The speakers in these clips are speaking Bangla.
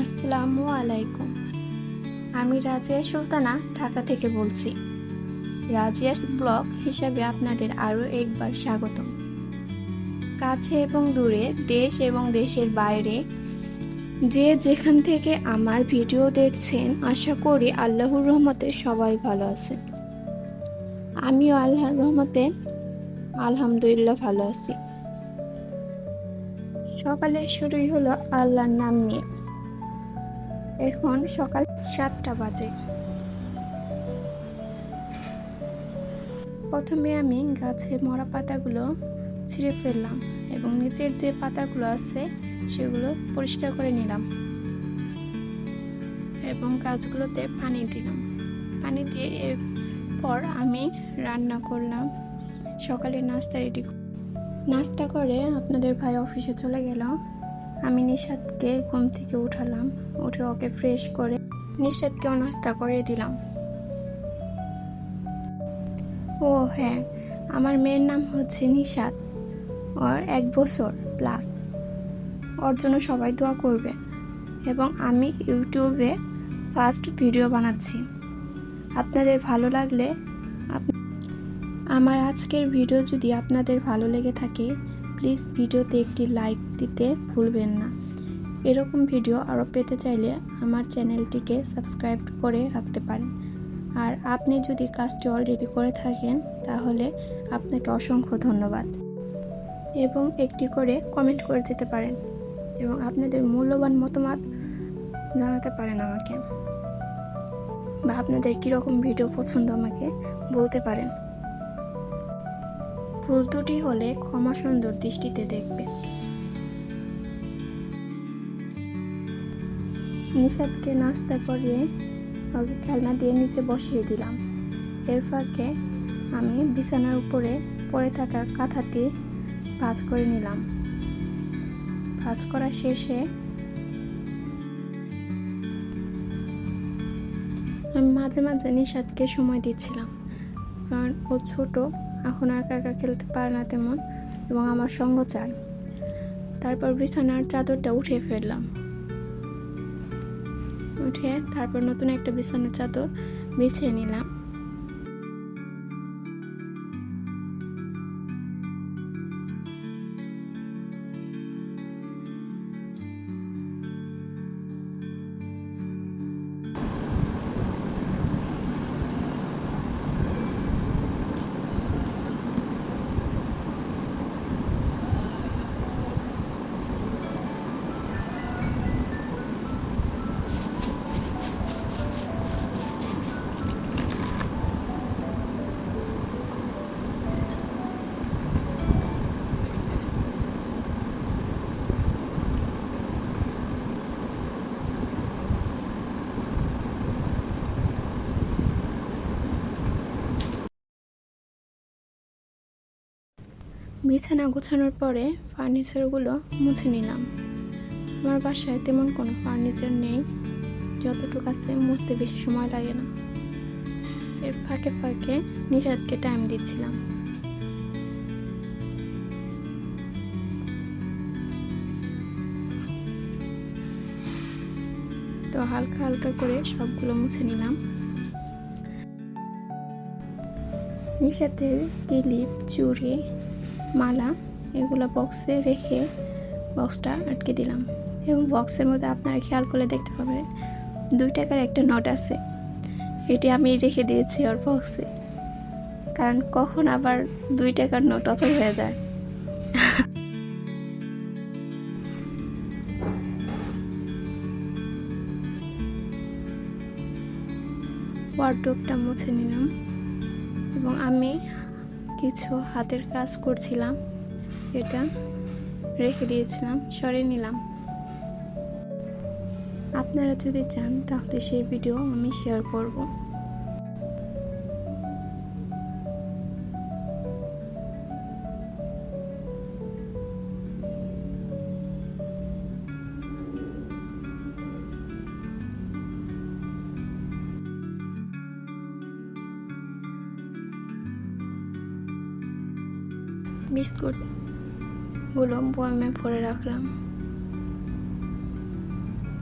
আসসালামু আলাইকুম। আমি রাজিয়া সুলতানা, ঢাকা থেকে বলছি। রাজিয়াস ব্লগ হিসাবে আপনাদের আরও একবার স্বাগত কাছে এবং দূরে, দেশ এবং দেশের বাইরে, যে যেখান থেকে আমার ভিডিও দেখছেন, আশা করি আল্লাহর রহমতে সবাই ভালো আছেন। আমিও আল্লাহর রহমতে আলহামদুলিল্লাহ ভালো আছি। সকালের শুরুই হলো আল্লাহর নাম নিয়ে এখন সকাল সাতটা বাজে। প্রথমে আমি গাছে মরা পাতাগুলো ছিঁড়ে ফেললাম এবং নিচের যে পাতাগুলো আছে সেগুলো পরিষ্কার করে নিলাম এবং গাছগুলোতে পানি দিলাম। পানি দিয়ে এরপর আমি রান্না করলাম। সকালে নাস্তা রেডি নাস্তা করে আপনাদের ভাই অফিসে চলে গেল। আমি নিশাদকে ঘুম থেকে উঠালাম, উঠে ওকে ফ্রেশ করে নিশাদকেও নাস্তা করে দিলাম। ও হ্যাঁ আমার মেয়ের নাম হচ্ছে নিশাদ ওর এক বছর প্লাস ওর জন্য সবাই দোয়া করবে এবং আমি ইউটিউবে ফার্স্ট ভিডিও বানাচ্ছি। আপনাদের ভালো লাগলে আমার আজকের ভিডিও যদি আপনাদের ভালো লেগে থাকে প্লিজ ভিডিওতে একটি লাইক দিতে ভুলবেন না। এরকম ভিডিও আরও পেতে চাইলে আমার চ্যানেলটিকে সাবস্ক্রাইব করে রাখতে পারেন। আর আপনি যদি কাজটি অলরেডি করে থাকেন, তাহলে আপনাকে অসংখ্য ধন্যবাদ। এবং একটি করে কমেন্ট করে যেতে পারেন এবং আপনাদের মূল্যবান মতামত জানাতে পারেন আমাকে বা আপনাদের কীরকম ভিডিও পছন্দ আমাকে বলতে পারেন। ভুল ত্রুটি হলে ক্ষমা সুন্দর দৃষ্টিতে দেখবে। নিষাদকে নাস্তা করিয়ে ওকে খেলনা দিয়ে নিচে বসিয়ে দিলাম। এর ফাঁকে আমি বিছানার উপরে পড়ে থাকা কাঁথাটি ভাঁজ করে নিলাম। ভাঁজ করা শেষে আমি মাঝে মাঝে নিষাদকে সময় দিচ্ছিলাম। কারণ ও ছোট এখন আর একা খেলতে পারে না তেমন এবং আমার সঙ্গ চায় তারপর বিছানার চাদরটা উঠে ফেললাম। উঠে তারপর নতুন একটা বিছানার চাদর বিছিয়ে নিলাম। বিছানা গোছানোর পরে ফার্নিচারগুলো মুছে নিলাম। আমার বাসায় তেমন কোনো ফার্নিচার নেই, যতটুকু আছে মুছতে বেশি সময় লাগে না। এর ফাঁকে ফাঁকে নিষাদকে টাইম দিচ্ছিলাম। তো হালকা হালকা করে সবগুলো মুছে নিলাম। নিষাদের কিলিপ চুড়ি মালা এগুলো বক্সে রেখে বক্সটা আটকে দিলাম। এবং বক্সের মধ্যে আপনারা খেয়াল করলে দেখতে পাবেন দুই টাকার একটা নোট আছে। এটি আমি রেখে দিয়েছি ওর বক্সে। কারণ কখন আবার দুই টাকার নোট অচল হয়ে যায়। ওয়ার্ডরোবটা মুছে নিলাম। এবং আমি কিছু হাতের কাজ করছিলাম। এটা রেখে দিয়েছিলাম, সরিয়ে নিলাম। আপনারা যদি চান তাহলে সেই ভিডিও আমি শেয়ার করব। বিস্কুটগুলো বয়মে ভরে রাখলাম।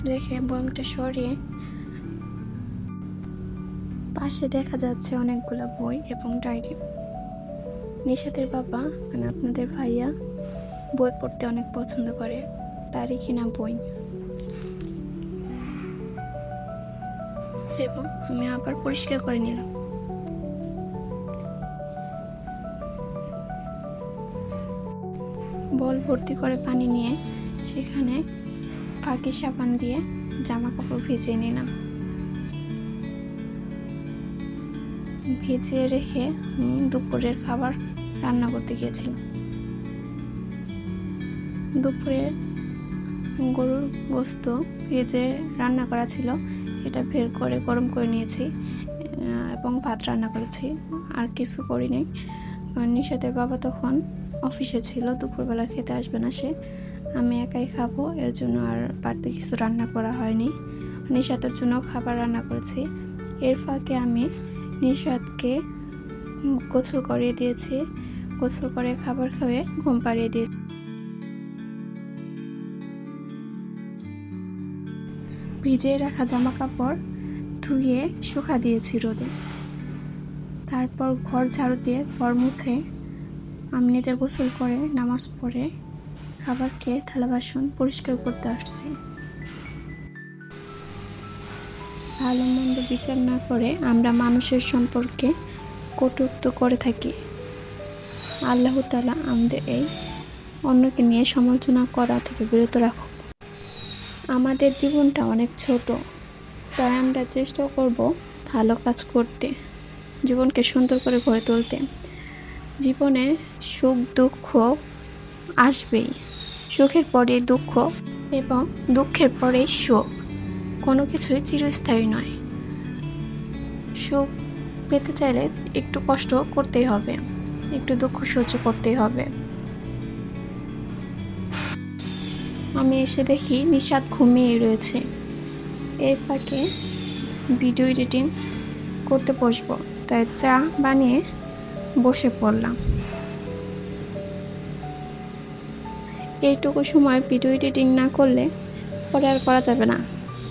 রেখে বইটা সরিয়ে পাশে দেখা যাচ্ছে অনেকগুলো বই এবং ডায়েরি। নিশাতের বাবা মানে আপনাদের ভাইয়া বই পড়তে অনেক পছন্দ করে, তারই কিনা বই। এবং আমি আবার পরিষ্কার করে নিলাম। বল ভর্তি করে পানি নিয়ে সেখানে ফাঁকি সাবান দিয়ে জামা কাপড় ভিজিয়ে নিলাম। ভিজিয়ে রেখে দুপুরের খাবার রান্না করতে গিয়েছিলাম। দুপুরে গরুর গোস্ত ভেজে রান্না করা ছিল, সেটা বের করে গরম করে নিয়েছি এবং ভাত রান্না করেছি, আর কিছু করিনি। নিশাতের বাবা তখন অফিসে ছিল, দুপুরবেলা খেতে আসবে না সে। আমি একাই খাব, এর জন্য আর বাড়তি কিছু রান্না করা হয়নি। নিশাতের জন্য খাবার রান্না করেছি। এর ফাঁকে আমি নিশাদকে গোসল করিয়ে দিয়েছি। গোসল করে খাবার খাওয়ে ঘুম পাড়িয়ে দিয়ে ভিজিয়ে রাখা জামা কাপড় ধুয়ে শুকা দিয়েছি রোদে। তারপর ঘর ঝাড়ু দিয়ে ঘর মুছে আমি নিজে গোসল করে, নামাজ পড়ে খাবার খেয়ে থালা বাসন পরিষ্কার করতে আসছি। ভালো মন্দ বিচার না করে আমরা মানুষের সম্পর্কে কটুক্ত করে থাকি। আল্লাহ তালা আমাদের এই অন্যকে নিয়ে সমালোচনা করা থেকে বিরত রাখো আমাদের জীবনটা অনেক ছোট, তাই আমরা চেষ্টা করব ভালো কাজ করতে, জীবনকে সুন্দর করে গড়ে তুলতে। জীবনে সুখ, দুঃখ আসবেই। সুখের পরে দুঃখ এবং দুঃখের পরে সুখ। কোনো কিছুই চিরস্থায়ী নয়। সুখ পেতে চাইলে একটু কষ্ট করতেই হবে, একটু দুঃখ সহ্য করতেই হবে। আমি এসে দেখি নিষাদ ঘুমিয়ে রয়েছে। এই ফাঁকে ভিডিও এডিটিং করতে বসবো। তাই চা বানিয়ে বসে পড়লাম। এইটুকু সময় ভিডিও এডিটিং না করলে পরে আর করা যাবে না,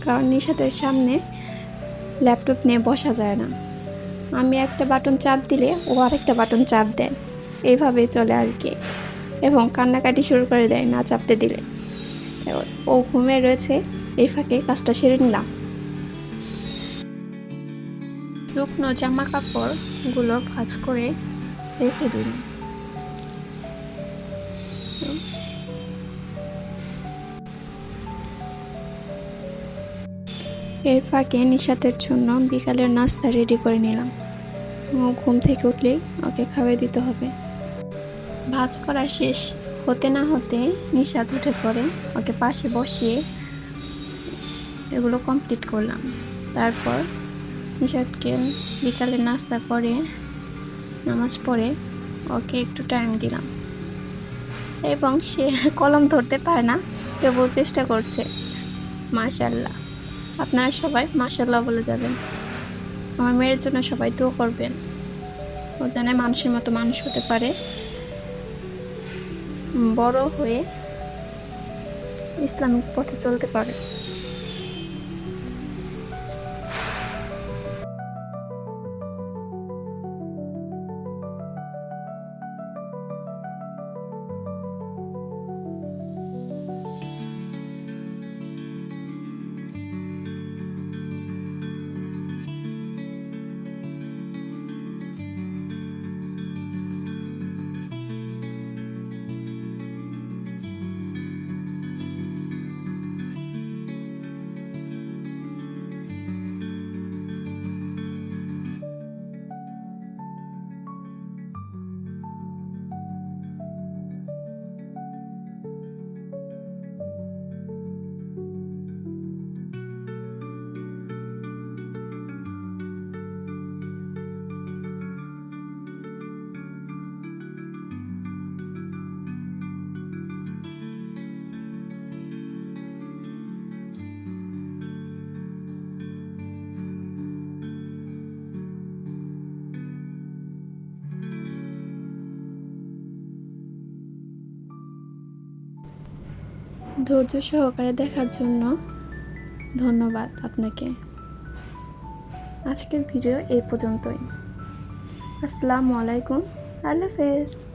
কারণ নিষাদের সামনে ল্যাপটপ নিয়ে বসা যায় না। আমি একটা বাটন চাপ দিলে ও আরেকটা বাটন চাপ দেয় এইভাবেই চলে আর কি। এবং কান্নাকাটি শুরু করে দেয় না চাপতে দিলে। ও ঘুমে রয়েছে, এই ফাঁকে কাজটা সেরে নিলাম। শুকনো জামা কাপড়গুলো ভাঁজ করে রেখে দিলাম। এর ফাঁকে নিশাতের জন্য বিকালের নাস্তা রেডি করে নিলাম। ও ঘুম থেকে উঠলেই ওকে খাওয়াই দিতে হবে। ভাজ করা শেষ। হতে না হতে নিশাত উঠে পড়ে। ওকে পাশে বসিয়ে এগুলো কমপ্লিট করলাম। তারপর নিশাদকে বিকালে নাস্তা করে, নামাজ পড়ে ওকে একটু টাইম দিলাম। এবং সে কলম ধরতে পারে না, তবুও চেষ্টা করছে। মাশাল্লাহ আপনারা সবাই মাশাল্লাহ বলে যাবেন। আমার মেয়ের জন্য সবাই তো করবেন। ও যেন মানুষের মতো মানুষ হতে পারে। বড় হয়ে ইসলামিক পথে চলতে পারে। ধৈর্য সহকারে দেখার জন্য ধন্যবাদ আপনাকে। আজকের ভিডিও এই পর্যন্তই। আসসালামু আলাইকুম। আল্লাহ হাফেজ।